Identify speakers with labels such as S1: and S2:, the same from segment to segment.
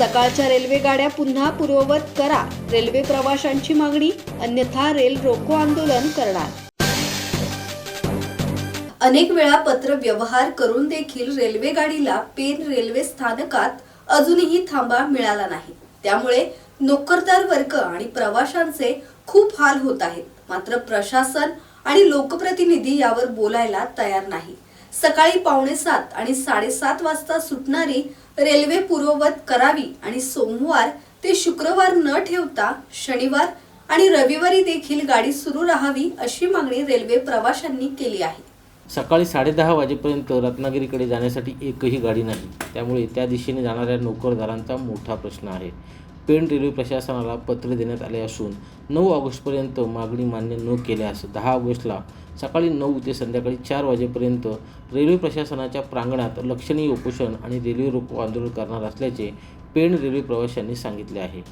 S1: सकाळच्या रेल्वे गाड्या पुन्हा पूर्ववत करा. रेल्वे प्रवाशांची मागणी अन्यथा रेल रोको आंदोलन करणार. अनेक वेळा पत्र व्यवहार करून देखील रेल्वे गाडीला पेन रेल्वे स्थानकात अजूनही थांबा मिळाला नाही. त्यामुळे नोकरदार वर्ग आणि प्रवाशांचे खूप हाल होत आहेत. मात्र प्रशासन आणि लोकप्रतिनिधी यावर बोलायला तयार नाही. सकाळी पावणे सात आणि साडेसात वाजता सुटणारी रेल्वे पूर्ववत करावी आणि सोमवार ते शुक्रवार न ठेवता शनिवार आणि रविवारी देखील गाडी सुरू राहावी अशी मागणी रेल्वे प्रवाशांनी केली आहे.
S2: सकाळी साडेदहा वाजेपर्यंत रत्नागिरीकडे जाण्यासाठी एकही गाडी नाही. त्यामुळे त्या दिशेने जाणाऱ्या नोकरदारांचा मोठा प्रश्न आहे. पेण रेल्वे प्रशासनाला पत्र देण्यात आले असून नऊ ऑगस्टपर्यंत मागणी मान्य न केल्यास दहा ऑगस्टला सकाळी नऊ ते संध्याकाळी चार वाजेपर्यंत रेल्वे प्रशासनाच्या प्रांगणात लक्षणीय उपोषण आणि रेल्वे रोको आंदोलन करणार असल्याचे पेण रेल्वे प्रवाशांनी सांगितले आहे.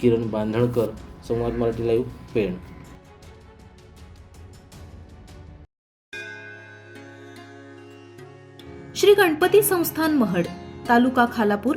S2: किरण बांधणकर संवाद मराठी लाईव्ह पेण
S3: श्री गणपती संस्थान महड तालुका खालापूर